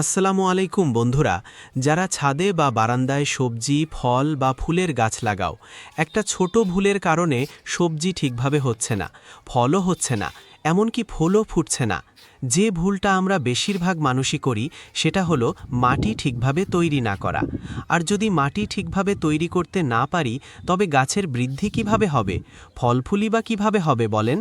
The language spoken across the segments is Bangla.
আসসালামু আলাইকুম বন্ধুরা, যারা ছাদে বা বারান্দায় সবজি, ফল বা ফুলের গাছ লাগাও, একটা ছোট ভুলের কারণে সবজি ঠিকভাবে হচ্ছে না, ফলও হচ্ছে না, এমনকি ফুলও ফুটছে না। যে ভুলটা আমরা বেশিরভাগ মানুষই করি, সেটা হলো মাটি ঠিকভাবে তৈরি না করা। আর যদি মাটি ঠিকভাবে তৈরি করতে না পারি, তবে গাছের বৃদ্ধি কীভাবে হবে ফল ফুলি বা কীভাবে হবে বলেন?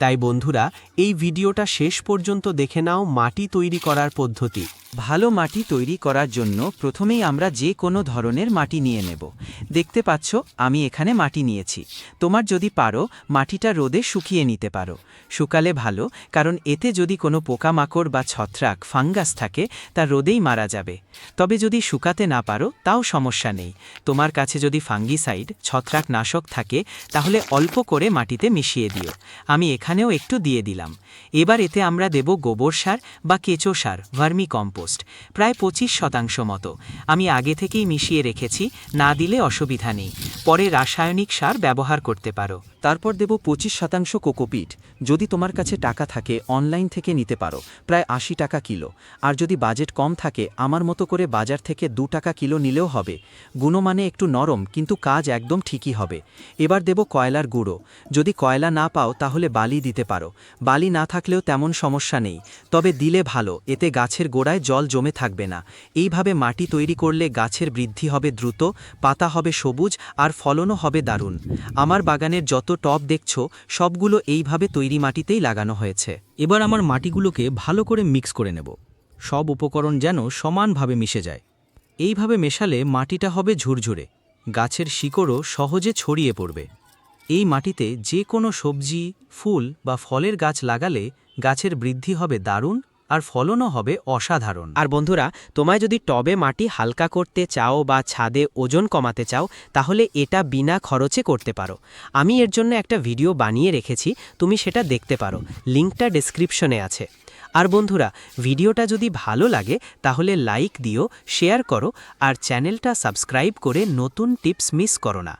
তাই বন্ধুরা, এই ভিডিওটা শেষ পর্যন্ত দেখে নাও মাটি তৈরি করার পদ্ধতি। ভালো মাটি তৈরি করার জন্য প্রথমেই আমরা যে কোনো ধরনের মাটি নিয়ে নেব। দেখতে পাচ্ছ, আমি এখানে মাটি নিয়েছি। তোমার যদি পারো, মাটিটা রোদে শুকিয়ে নিতে পারো। শুকালে ভালো, কারণ এতে যদি কোনো পোকামাকড় বা ছত্রাক, ফাঙ্গাস থাকে, তা রোদেই মারা যাবে। তবে যদি শুকাতে না পারো, তাও সমস্যা নেই। তোমার কাছে যদি ফাঙ্গিসাইড, ছত্রাকনাশক থাকে, তাহলে অল্প করে মাটিতে মিশিয়ে দিও। আমি এখানেও একটু দিয়ে দিলাম। এবার এতে আমরা দেব গোবর সার বা কেঁচো সার ভার্মি কম্পোস্ট প্রায় পঁচিশ শতাংশ মতো। আমি আগে থেকেই মিশিয়ে রেখেছি, না দিলে অসুবিধা নেই। পরে রাসায়নিক সার ব্যবহার করতে পারো। তারপর দেব পঁচিশ শতাংশ কোকোপিট। যদি তোমার কাছে টাকা থাকে, অনলাইন থেকে নিতে পারো, প্রায় আশি টাকা কিলো। আর যদি বাজেট কম থাকে, আমার মতো করে বাজার থেকে দু টাকা কিলো নিলেও হবে। গুণমানে একটু নরম, কিন্তু কাজ একদম ঠিকই হবে। এবার দেব কয়লার গুঁড়ো। যদি কয়লা না পাও, তাহলে বালি দিতে পারো। বালি না থাকলেও তেমন সমস্যা নেই। তবে দিলে ভালো, এতে গাছের গোড়ায় জল জমে থাকবে না। এইভাবে মাটি তৈরি করলে গাছের বৃদ্ধি হবে দ্রুত, পাতা হবে সবুজ আর ফলনও হবে দারুণ। আমার বাগানের যত টব দেখছ, সবগুলো এইভাবে তৈরি মাটিতেই লাগানো হয়েছে। এবার আমার মাটিগুলোকে ভালো করে মিক্স করে নেব। সব উপকরণ যেন সমানভাবে মিশে যায়। এইভাবে মেশালে মাটিটা হবে ঝুরঝুরে। গাছের শিকড়ও সহজে ছড়িয়ে পড়বে। এই মাটিতে যে কোনো সবজি, ফুল বা ফলের গাছ লাগালে গাছের বৃদ্ধি হবে দারুণ আর ফলনও হবে অসাধারণ। আর বন্ধুরা, তোমায় যদি টবে মাটি হালকা করতে চাও বা ছাদে ওজন কমাতে চাও, তাহলে এটা বিনা খরচে করতে পারো। আমি এর জন্য একটা ভিডিও বানিয়ে রেখেছি, তুমি সেটা দেখতে পারো। লিঙ্কটা ডেসক্রিপশনে আছে। আর বন্ধুরা, ভিডিওটা যদি ভালো লাগে, তাহলে লাইক দিও, শেয়ার করো, আর চ্যানেলটা সাবস্ক্রাইব করে নতুন টিপস মিস করো না।